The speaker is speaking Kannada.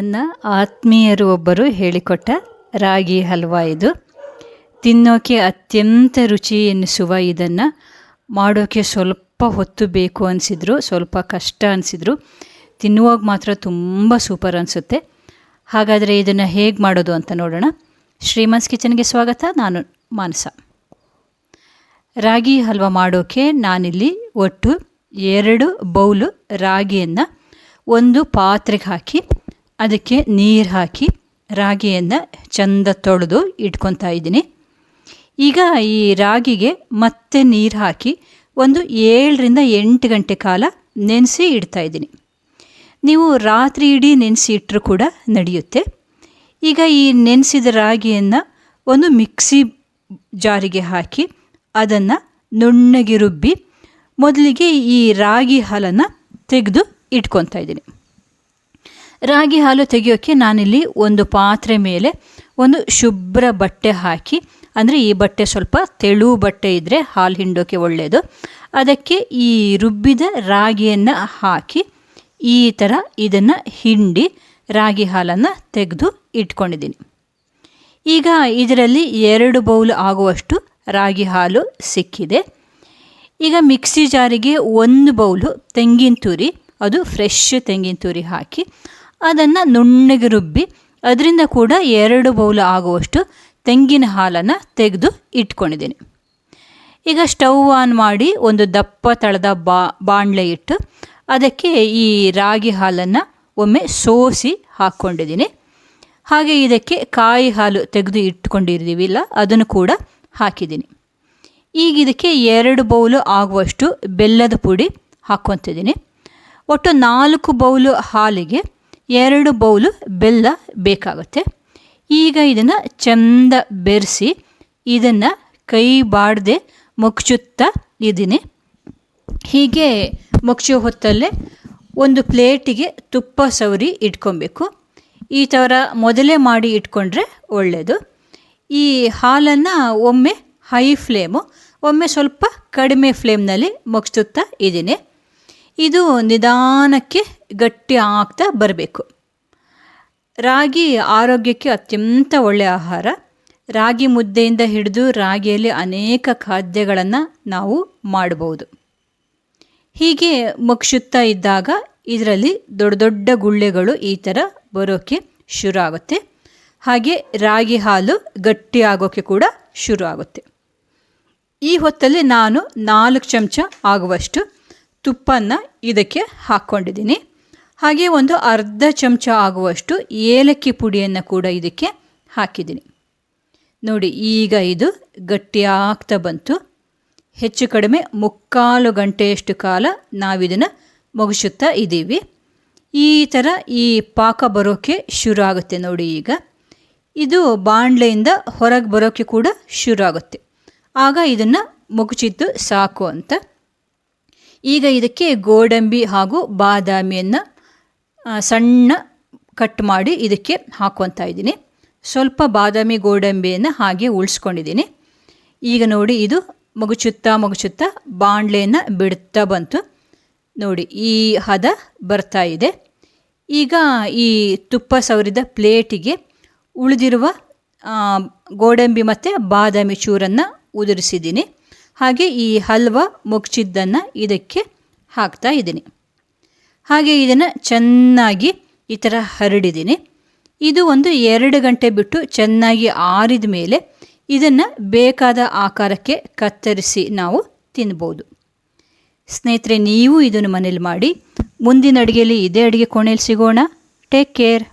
ನನ್ನ ಆತ್ಮೀಯರು ಒಬ್ಬರು ಹೇಳಿಕೊಟ್ಟ ರಾಗಿ ಹಲ್ವಾ ಇದು. ತಿನ್ನೋಕೆ ಅತ್ಯಂತ ರುಚಿ ಎನಿಸುವ ಇದನ್ನು ಮಾಡೋಕೆ ಸ್ವಲ್ಪ ಹೊತ್ತು ಬೇಕು ಅನಿಸಿದ್ರು, ಸ್ವಲ್ಪ ಕಷ್ಟ ಅನಿಸಿದ್ರು. ತಿನ್ನುವಾಗ ಮಾತ್ರ ತುಂಬ ಸೂಪರ್ ಅನಿಸುತ್ತೆ. ಹಾಗಾದರೆ ಇದನ್ನು ಹೇಗೆ ಮಾಡೋದು ಅಂತ ನೋಡೋಣ. ಶ್ರೀಮನ್ಸ್ ಕಿಚನ್ಗೆ ಸ್ವಾಗತ, ನಾನು ಮಾನಸ. ರಾಗಿ ಹಲ್ವ ಮಾಡೋಕೆ ನಾನಿಲ್ಲಿ ಒಟ್ಟು ಎರಡು ಬೌಲು ರಾಗಿಯನ್ನು ಒಂದು ಪಾತ್ರೆಗೆ ಹಾಕಿ ಅದಕ್ಕೆ ನೀರು ಹಾಕಿ ರಾಗಿಯನ್ನು ಚಂದ ತೊಳೆದು ಇಟ್ಕೊತಾ ಇದ್ದೀನಿ. ಈಗ ಈ ರಾಗಿಗೆ ಮತ್ತೆ ನೀರು ಹಾಕಿ ಒಂದು ಏಳರಿಂದ ಎಂಟು ಗಂಟೆ ಕಾಲ ನೆನೆಸಿ ಇಡ್ತಾ ಇದ್ದೀನಿ. ನೀವು ರಾತ್ರಿ ಇಡೀ ನೆನೆಸಿ ಇಟ್ಟರೂ ಕೂಡ ನಡೆಯುತ್ತೆ. ಈಗ ಈ ನೆನೆಸಿದ ರಾಗಿಯನ್ನು ಒಂದು ಮಿಕ್ಸಿ ಜಾರಿಗೆ ಹಾಕಿ ಅದನ್ನು ನುಣ್ಣಗೆ ರುಬ್ಬಿ ಮೊದಲಿಗೆ ಈ ರಾಗಿ ಹಾಲನ್ನು ತೆಗೆದು ಇಟ್ಕೊತಾ ಇದ್ದೀನಿ. ರಾಗಿ ಹಾಲು ತೆಗೆಯೋಕ್ಕೆ ನಾನಿಲ್ಲಿ ಒಂದು ಪಾತ್ರೆ ಮೇಲೆ ಒಂದು ಶುಭ್ರ ಬಟ್ಟೆ ಹಾಕಿ, ಅಂದರೆ ಈ ಬಟ್ಟೆ ಸ್ವಲ್ಪ ತೆಳು ಬಟ್ಟೆ ಇದ್ದರೆ ಹಾಲು ಹಿಂಡೋಕ್ಕೆ ಒಳ್ಳೆಯದು ಅದಕ್ಕೆ ಈ ರುಬ್ಬಿದ ರಾಗಿಯನ್ನು ಹಾಕಿ, ಈ ಥರ ಇದನ್ನು ಹಿಂಡಿ ರಾಗಿ ಹಾಲನ್ನು ತೆಗೆದು ಇಟ್ಕೊಂಡಿದ್ದೀನಿ. ಈಗ ಇದರಲ್ಲಿ ಎರಡು ಬೌಲ್ ಆಗುವಷ್ಟು ರಾಗಿ ಹಾಲು ಸಿಕ್ಕಿದೆ. ಈಗ ಮಿಕ್ಸಿ ಜಾರಿಗೆ ಒಂದು ಬೌಲು ತೆಂಗಿನ ತುರಿ, ಅದು ಫ್ರೆಶ್ ತೆಂಗಿನ ತುರಿ ಹಾಕಿ ಅದನ್ನು ನುಣ್ಣಗೆ ರುಬ್ಬಿ ಅದರಿಂದ ಕೂಡ ಎರಡು ಬೌಲ್ ಆಗುವಷ್ಟು ತೆಂಗಿನ ಹಾಲನ್ನು ತೆಗೆದು ಇಟ್ಕೊಂಡಿದ್ದೀನಿ. ಈಗ ಸ್ಟವ್ ಆನ್ ಮಾಡಿ ಒಂದು ದಪ್ಪ ತಳದ ಬಾ, ಬಾಣಲೆ ಇಟ್ಟು ಅದಕ್ಕೆ ಈ ರಾಗಿ ಹಾಲನ್ನು ಒಮ್ಮೆ ಸೋಸಿ ಹಾಕ್ಕೊಂಡಿದ್ದೀನಿ. ಹಾಗೆ ಇದಕ್ಕೆ ಕಾಯಿ ಹಾಲು ತೆಗೆದು ಇಟ್ಕೊಂಡಿದ್ದೀವಿಲ್ಲ ಅದನ್ನು ಕೂಡ ಹಾಕಿದ್ದೀನಿ. ಈಗ ಇದಕ್ಕೆ ಎರಡು ಬೌಲು ಆಗುವಷ್ಟು ಬೆಲ್ಲದ ಪುಡಿ ಹಾಕ್ಕೊತಿದ್ದೀನಿ. ಒಟ್ಟು ನಾಲ್ಕು ಬೌಲು ಹಾಲಿಗೆ ಎರಡು ಬೌಲು ಬೆಲ್ಲ ಬೇಕಾಗುತ್ತೆ. ಈಗ ಇದನ್ನು ಚೆಂದ ಬೆರೆಸಿ ಇದನ್ನು ಕೈ ಬಾಡದೆ ಮುಗ್ಚುತ್ತಾ ಇದ್ದೀನಿ. ಹೀಗೆ ಮುಗ್ಚೋ ಹೊತ್ತಲ್ಲೇ ಒಂದು ಪ್ಲೇಟಿಗೆ ತುಪ್ಪ ಸವರಿ ಇಟ್ಕೊಬೇಕು. ಈ ಥರ ಮೊದಲೇ ಮಾಡಿ ಇಟ್ಕೊಂಡ್ರೆ ಒಳ್ಳೆಯದು ಈ ಹಾಲನ್ನು ಒಮ್ಮೆ ಹೈ ಫ್ಲೇಮು, ಒಮ್ಮೆ ಸ್ವಲ್ಪ ಕಡಿಮೆ ಫ್ಲೇಮ್ನಲ್ಲಿ ಮುಗಿಸುತ್ತಾ ಇದ್ದೀನಿ. ಇದು ನಿಧಾನಕ್ಕೆ ಗಟ್ಟಿ ಆಗ್ತಾ ಬರಬೇಕು. ರಾಗಿ ಆರೋಗ್ಯಕ್ಕೆ ಅತ್ಯಂತ ಒಳ್ಳೆಯ ಆಹಾರ. ರಾಗಿ ಮುದ್ದೆಯಿಂದ ಹಿಡಿದು ರಾಗಿಯಲ್ಲಿ ಅನೇಕ ಖಾದ್ಯಗಳನ್ನು ನಾವು ಮಾಡಬಹುದು ಹೀಗೆ ಮುಕ್ಷುತ್ತಾ ಇದ್ದಾಗ ಇದರಲ್ಲಿ ದೊಡ್ಡ ದೊಡ್ಡ ಗುಳ್ಳೆಗಳು ಈ ಥರ ಬರೋಕ್ಕೆ ಶುರು ಆಗುತ್ತೆ ಹಾಗೆ ರಾಗಿ ಹಾಲು ಗಟ್ಟಿ ಆಗೋಕ್ಕೆ ಕೂಡ ಶುರು ಆಗುತ್ತೆ ಈ ಹೊತ್ತಲ್ಲಿ ನಾನು ನಾಲ್ಕು ಚಮಚ ಆಗುವಷ್ಟು ತುಪ್ಪನ ಇದಕ್ಕೆ ಹಾಕ್ಕೊಂಡಿದ್ದೀನಿ. ಹಾಗೆ ಒಂದು ಅರ್ಧ ಚಮಚ ಆಗುವಷ್ಟು ಏಲಕ್ಕಿ ಪುಡಿಯನ್ನು ಕೂಡ ಇದಕ್ಕೆ ಹಾಕಿದ್ದೀನಿ. ನೋಡಿ, ಈಗ ಇದು ಗಟ್ಟಿಯಾಗ್ತಾ ಬಂತು. ಹೆಚ್ಚು ಕಡಿಮೆ ಮುಕ್ಕಾಲು ಗಂಟೆಯಷ್ಟು ಕಾಲ ನಾವಿದನ್ನು ಮುಗಿಸುತ್ತಾ ಇದ್ದೀವಿ. ಈ ಥರ ಈ ಪಾಕ ಬರೋಕ್ಕೆ ಶುರು ಆಗುತ್ತೆ ನೋಡಿ ಈಗ. ಇದು ಬಾಣಲೆಯಿಂದ ಹೊರಗೆ ಬರೋಕ್ಕೆ ಕೂಡ ಶುರು ಆಗುತ್ತೆ ಆಗ ಇದನ್ನು ಮುಗಿಸಿದ್ದು ಸಾಕು ಅಂತ. ಈಗ ಇದಕ್ಕೆ ಗೋಡಂಬಿ ಹಾಗೂ ಬಾದಾಮಿಯನ್ನು ಸಣ್ಣ ಕಟ್ ಮಾಡಿ ಇದಕ್ಕೆ ಹಾಕ್ಕೊತಾ ಇದ್ದೀನಿ. ಸ್ವಲ್ಪ ಬಾದಾಮಿ ಗೋಡಂಬಿಯನ್ನು ಹಾಗೆ ಉಳಿಸ್ಕೊಂಡಿದ್ದೀನಿ. ಈಗ ನೋಡಿ ಇದು ಮಗುಚುತ್ತಾ ಮಗುಚುತ್ತಾ ಬಾಣಲೆಯನ್ನು ಬಿಡ್ತಾ ಬಂತು. ನೋಡಿ ಈ ಹದ ಬರ್ತಾ ಇದೆ. ಈಗ ಈ ತುಪ್ಪ ಸವರಿದ ಪ್ಲೇಟಿಗೆ ಉಳಿದಿರುವ ಗೋಡಂಬಿ ಮತ್ತು ಬಾದಾಮಿ ಚೂರನ್ನು ಉದುರಿಸಿದ್ದೀನಿ. ಹಾಗೆ ಈ ಹಲ್ವ ಮುಗ್ಚಿದ್ದನ್ನು ಇದಕ್ಕೆ ಹಾಕ್ತಾ ಇದ್ದೀನಿ. ಹಾಗೆ ಇದನ್ನು ಚೆನ್ನಾಗಿ ಈ ಥರ ಹರಡಿದ್ದೀನಿ. ಇದು ಒಂದು ಎರಡು ಗಂಟೆ ಬಿಟ್ಟು ಚೆನ್ನಾಗಿ ಆರಿದ ಮೇಲೆ ಇದನ್ನು ಬೇಕಾದ ಆಕಾರಕ್ಕೆ ಕತ್ತರಿಸಿ ನಾವು ತಿನ್ಬೋದು. ಸ್ನೇಹಿತರೆ, ನೀವು ಇದನ್ನು ಮನೇಲಿ ಮಾಡಿ, ಮುಂದಿನ ಅಡುಗೆಯಲ್ಲಿ ಇದೇ ಅಡುಗೆ ಕೋಣೆಯಲ್ಲಿ ಸಿಗೋಣ. Take care